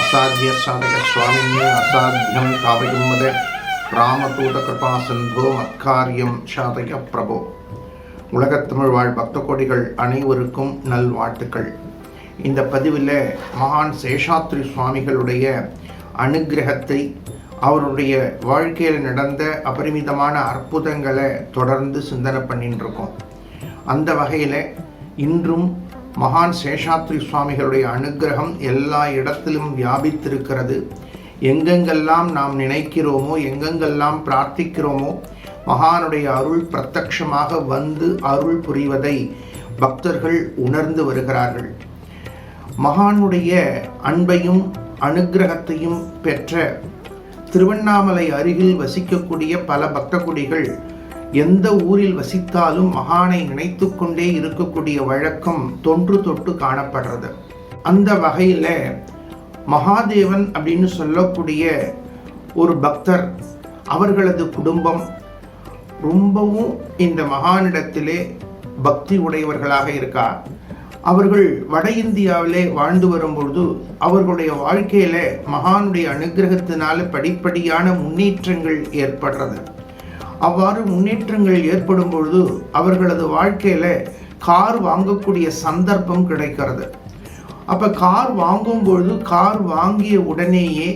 അസാധ്യ സാധക സ്വാമിനെ അസാധ്യം കാവയുന്നത് രാമദൂതകൃപാസിന്ധോ അക്കാര്യം ശാതക പ്രഭോ உலகத்தமிழ் வாழ் பக்த கோடிகள் அனைவருக்கும் நல்வாழ்த்துக்கள். இந்த பதிவில் மகான் சேஷாத்ரி சுவாமிகளுடைய அனுக்கிரகத்தை அவருடைய வாழ்க்கையில் நடந்த அபரிமிதமான அற்புதங்களை தொடர்ந்து சிந்தனை பண்ணிட்டு இருக்கோம் அந்த வகையில் இன்றும் மகான் சேஷாத்ரி சுவாமிகளுடைய அனுக்கிரகம் எல்லா இடத்திலும் வியாபித்திருக்கிறது. எங்கெங்கெல்லாம் நாம் நினைக்கிறோமோ எங்கெங்கெல்லாம் பிரார்த்திக்கிறோமோ மகானுடைய அருள் பிரத்யக்ஷமாக வந்து அருள் புரிவதை பக்தர்கள் உணர்ந்து வருகிறார்கள். மகானுடைய அன்பையும் அனுக்கிரகத்தையும் பெற்ற திருவண்ணாமலை அருகில் வசிக்கக்கூடிய பல பக்த குடிகள் எந்த ஊரில் வசித்தாலும் மகானை நினைத்து கொண்டே இருக்கக்கூடிய வழக்கம் தொன்று தொட்டு காணப்படுறது. அந்த வகையில் மகாதேவன் அப்படின்னு சொல்லக்கூடிய ஒரு பக்தர் அவர்களது குடும்பம் ரொம்பவும் இந்த மகானிடத்திலே பக்தி உடையவர்களாக இருக்கார். அவர்கள் வட இந்தியாவிலே வாழ்ந்து வரும்பொழுது அவர்களுடைய வாழ்க்கையில மகானுடைய அனுகிரகத்தினால படிப்படியான முன்னேற்றங்கள் ஏற்படுறது. அவ்வாறு முன்னேற்றங்கள் ஏற்படும் பொழுது அவர்களது வாழ்க்கையில கார் வாங்கக்கூடிய சந்தர்ப்பம் கிடைக்கிறது. அப்ப கார் வாங்கும் பொழுது கார் வாங்கிய உடனேயே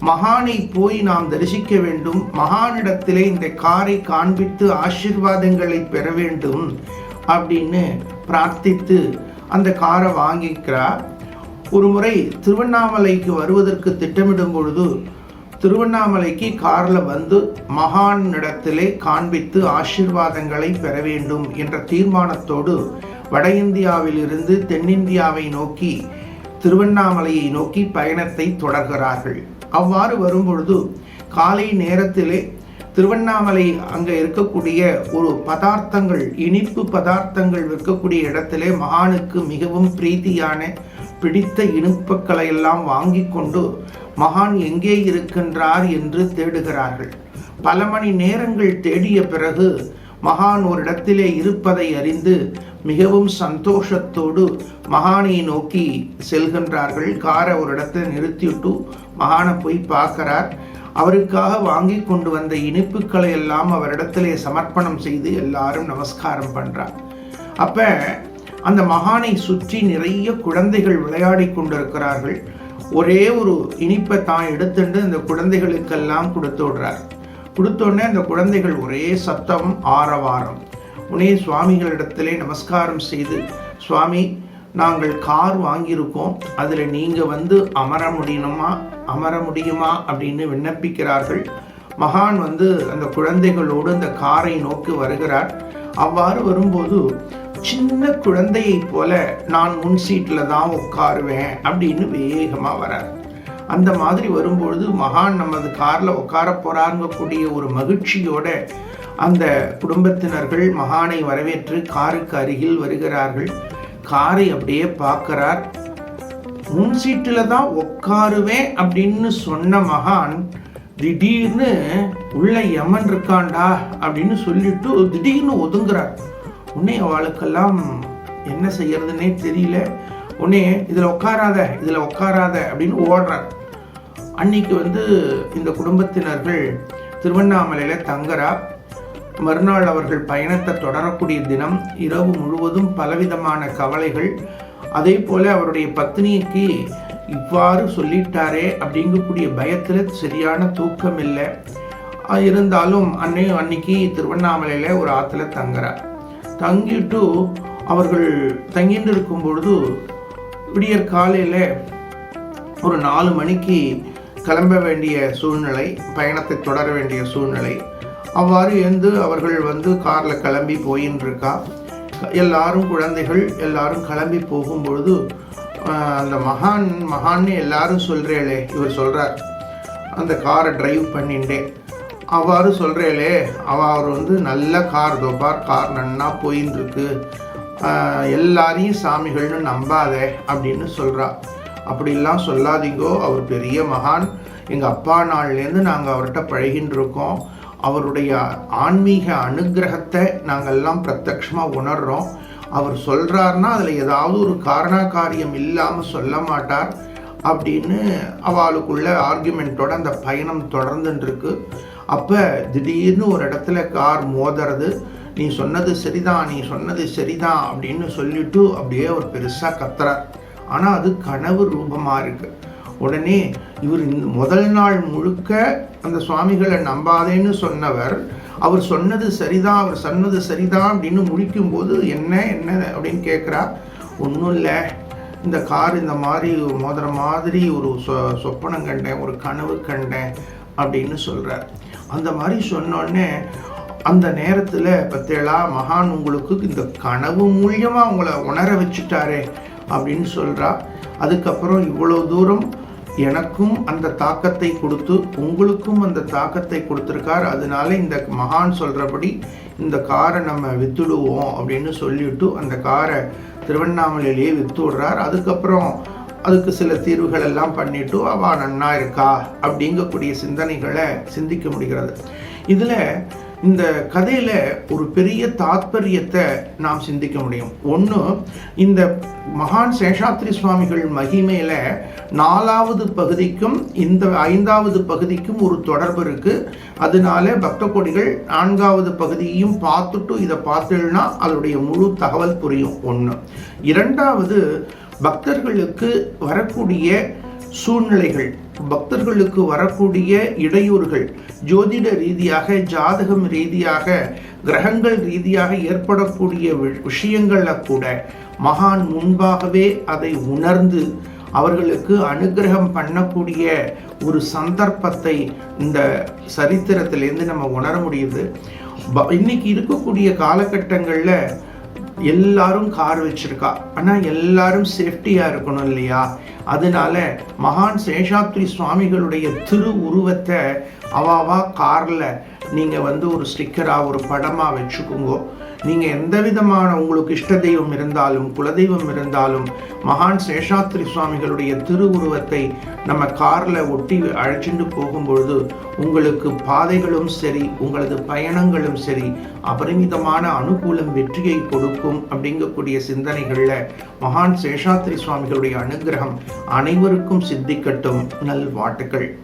மகானை போய் நாம் தரிசிக்க வேண்டும். மகானிடத்திலே இந்த காரை காண்பித்து ஆசிர்வாதங்களை பெற வேண்டும் அப்படின்னு பிரார்த்தித்து அந்த காரை வாங்கிக்கிறார். ஒரு முறை திருவண்ணாமலைக்கு வருவதற்கு திட்டமிடும் பொழுது திருவண்ணாமலைக்கு காரில் வந்து மகான் இடத்திலே காண்பித்து ஆசிர்வாதங்களை பெற வேண்டும் என்ற தீர்மானத்தோடு வட இந்தியாவிலிருந்து தென்னிந்தியாவை நோக்கி திருவண்ணாமலையை நோக்கி பயணத்தை தொடர்கிறார்கள். அவ்வாறு வரும்பொழுது காலை நேரத்திலே திருவண்ணாமலை அங்கே இருக்கக்கூடிய ஒரு பதார்த்தங்கள் இனிப்பு பதார்த்தங்கள் விற்கக்கூடிய இடத்திலே மகானுக்கு மிகவும் பிரீத்தியான பிடித்த இனிப்புக்களை எல்லாம் வாங்கி கொண்டு மகான் எங்கே இருக்கின்றார் என்று தேடுகிறார்கள். பல மணி நேரங்கள் தேடிய பிறகு மகான் ஒரு இடத்திலே இருப்பதை அறிந்து மிகவும் சந்தோஷத்தோடு மகானை நோக்கி செல்கின்றார்கள். காரை ஒரு இடத்தை நிறுத்திவிட்டு மகானை போய் பார்க்கிறார். அவருக்காக வாங்கி கொண்டு வந்த இனிப்புக்களை எல்லாம் அவரிடத்திலே சமர்ப்பணம் செய்து எல்லாரும் நமஸ்காரம் பண்ணுறார் அப்போ அந்த மகானை சுற்றி நிறைய குழந்தைகள் விளையாடி கொண்டிருக்கிறார்கள். ஒரே ஒரு இனிப்பை தான் எடுத்துட்டு அந்த குழந்தைகளுக்கெல்லாம் கொடுத்து விடுறார். கொடுத்தோடனே அந்த குழந்தைகள் ஒரே சத்தம் ஆரவாரம். உடனே சுவாமிகளிடத்திலே நமஸ்காரம் செய்து சுவாமி நாங்கள் கார் வாங்கியிருக்கோம். அதில் நீங்கள் வந்து அமர முடியணுமா அமர முடியுமா? அப்படின்னு விண்ணப்பிக்கிறார்கள். மகான் வந்து அந்த குழந்தைகளோடு அந்த காரை நோக்கி வருகிறார். அவ்வாறு வரும்போது சின்ன குழந்தையைப் போல நான் முன் சீட்டில் தான் உட்காருவேன் அப்படின்னு வேகமாக வரார். அந்த மாதிரி வரும்பொழுது மகான் நமது காரில் உட்கார போறாங்கக்கூடிய ஒரு மகிழ்ச்சியோட அந்த குடும்பத்தினர்கள் மகானை வரவேற்று காருக்கு அருகில் வருகிறார்கள். காரை அப்படியே பார்க்கிறார். முன் சீட்டில் தான் உட்காருவேன் அப்படின்னு சொன்ன மகான் திடீர்னு உள்ள யமன் இருக்காண்டா அப்படின்னு சொல்லிட்டு திடீர்னு ஒதுங்குறார். உன்னே அவளுக்கெல்லாம் என்ன செய்யறதுன்னே தெரியல. உன்னே இதில் உட்காராத இதில் உட்காராத அப்படின்னு ஓடுறார். அன்னைக்கு வந்து இந்த குடும்பத்தினர்கள் திருவண்ணாமலையில் தங்குறா. மறுநாள் அவர்கள் பயணத்தை தொடரக்கூடிய தினம் இரவு முழுவதும் பலவிதமான கவலைகள். அதே போல அவருடைய பத்னிக்கு இவ்வாறு சொல்லிட்டாரே அப்படிங்கக்கூடிய பயத்தில் சரியான தூக்கம் இல்லை இருந்தாலும் அன்னை அன்னைக்கு திருவண்ணாமலையில் ஒரு ஆற்றுல தங்குறார். தங்கிட்டு அவர்கள் தங்கிட்டு இருக்கும் பொழுது விடியற் காலையில் ஒரு நாலு மணிக்கு கிளம்ப வேண்டிய சூழ்நிலை பயணத்தை தொடர வேண்டிய சூழ்நிலை. அவ்வாறு எழுந்து அவர்கள் வந்து காரில் கிளம்பி போயின்னு இருக்கா எல்லாரும் குழந்தைகள் எல்லாரும் கிளம்பி போகும்பொழுது அந்த மகான் மகான்னு எல்லாரும் சொல்கிறேளே இவர் சொல்கிறார் அந்த காரை டிரைவ் பண்ணிண்டே. அவ்வாறு சொல்கிறேளே அவர் வந்து நல்ல கார் தொபார் கார் நன்னா போயின்னு எல்லாரையும் சாமிகள்னு நம்பாத அப்படின்னு சொல்கிறா அப்படிலாம் சொல்லாதீங்கோ அவர் பெரிய மகான். எங்கள் அப்பா நாள்லேருந்து நாங்கள் அவர்கிட்ட பழகின்னு இருக்கோம் அவருடைய ஆன்மீக அனுக்கிரகத்தை நாங்கள்லாம் பிரத்யக்ஷமாக உணர்றோம். அவர் சொல்கிறாருன்னா அதில் ஏதாவது ஒரு காரணாகாரியம் இல்லாமல் சொல்ல மாட்டார். அப்படின்னு அவளுக்குள்ள ஆர்குமெண்ட்டோட அந்த பயணம் தொடர்ந்துருக்கு அப்போ திடீர்னு ஒரு இடத்துல கார் மோதுறது நீ சொன்னது சரிதான் நீ சொன்னது சரிதான் அப்படின்னு சொல்லிட்டு அப்படியே ஒரு பெருசாக கத்துறார். ஆனால் அது கனவு ரூபமாக இருக்குது உடனே இவர் இந்த முதல் நாள் முழுக்க அந்த சுவாமிகளை நம்பாதேன்னு சொன்னவர். அவர் சொன்னது சரிதான் அவர் சொன்னது சரிதான் அப்படின்னு முடிக்கும்போது என்ன என்ன அப்படின்னு கேட்குறா ஒன்றும் இல்லை. இந்த கார் இந்த மாதிரி மோதிர மாதிரி ஒரு சொ சொப்பனம் கண்டேன் ஒரு கனவு கண்டேன் அப்படின்னு சொல்கிறார் அந்த மாதிரி சொன்னோடனே அந்த நேரத்தில் பத்தேளா மகான் உங்களுக்கு இந்த கனவு மூலியமாக உங்களை உணர வச்சுட்டாரே அப்படின்னு சொல்கிறா அதுக்கப்புறம் இவ்வளோ தூரம் எனக்கும் அந்த தாக்கத்தை கொடுத்து உங்களுக்கும் அந்த தாக்கத்தை கொடுத்துருக்கார். அதனால இந்த மகான் சொல்கிறபடி இந்த காரை நம்ம வித்துடுவோம் அப்படின்னு சொல்லிவிட்டு அந்த காரை திருவண்ணாமலையிலேயே வித்து விடுறார். அதுக்கப்புறம் அதுக்கு சில தீர்வுகள் எல்லாம் பண்ணிட்டு அவா நன்னா இருக்கா? அப்படிங்கக்கூடிய சிந்தனைகளை சிந்திக்க முடிகிறது. இதில் இந்த கதையில் ஒரு பெரிய தாத்பரியத்தை நாம் சிந்திக்க முடியும். ஒன்று இந்த மகான் சேஷாத்ரி சுவாமிகள் மகிமையில் நாலாவது பகுதிக்கும் இந்த ஐந்தாவது பகுதிக்கும் ஒரு தொடர்பு இருக்குது அதனால பக்த கொடிகள் நான்காவது பகுதியையும் பார்த்துட்டு இதை பார்த்துன்னா அதனுடைய முழு தகவல் புரியும். ஒன்று இரண்டாவது பக்தர்களுக்கு வரக்கூடிய சூழ்நிலைகள் பக்தர்களுக்கு வரக்கூடிய இடையூறுகள் ஜோதிட ரீதியாக ஜாதகம் ரீதியாக கிரகங்கள் ரீதியாக ஏற்படக்கூடிய வி- கூட மகான் முன்பாகவே அதை உணர்ந்து அவர்களுக்கு அனுகிரகம் பண்ணக்கூடிய ஒரு சந்தர்ப்பத்தை இந்த சரித்திரத்திலேருந்து நம்ம உணர முடியுது. ப- இன்னைக்கு இருக்கக்கூடிய காலகட்டங்களில் எல்லாரும் கார் வச்சிருக்கா. ஆனால் எல்லாரும் சேஃப்டியாக இருக்கணும் இல்லையா? அதனால மகான் சேஷாத்ரி சுவாமிகளுடைய திரு உருவத்தை அவாவா காரில் நீங்கள் வந்து ஒரு ஸ்டிக்கராக ஒரு படமாக வச்சுக்கோங்க. நீங்கள் எந்த விதமான உங்களுக்கு இஷ்ட தெய்வம் இருந்தாலும் குலதெய்வம் இருந்தாலும் மகான் சேஷாத்ரி சுவாமிகளுடைய திருவுருவத்தை நம்ம காரில் ஒட்டி அழைச்சிட்டு போகும்பொழுது உங்களுக்கு பாதைகளும் சரி உங்களது பயணங்களும் சரி அபரிமிதமான அனுகூலம் வெற்றியை கொடுக்கும் அப்படிங்கக்கூடிய சிந்தனைகளில் மகான் சேஷாத்ரி சுவாமிகளுடைய அனுகிரகம் அனைவருக்கும் சித்திக்கட்டும். நல்வாழ்த்துக்கள்.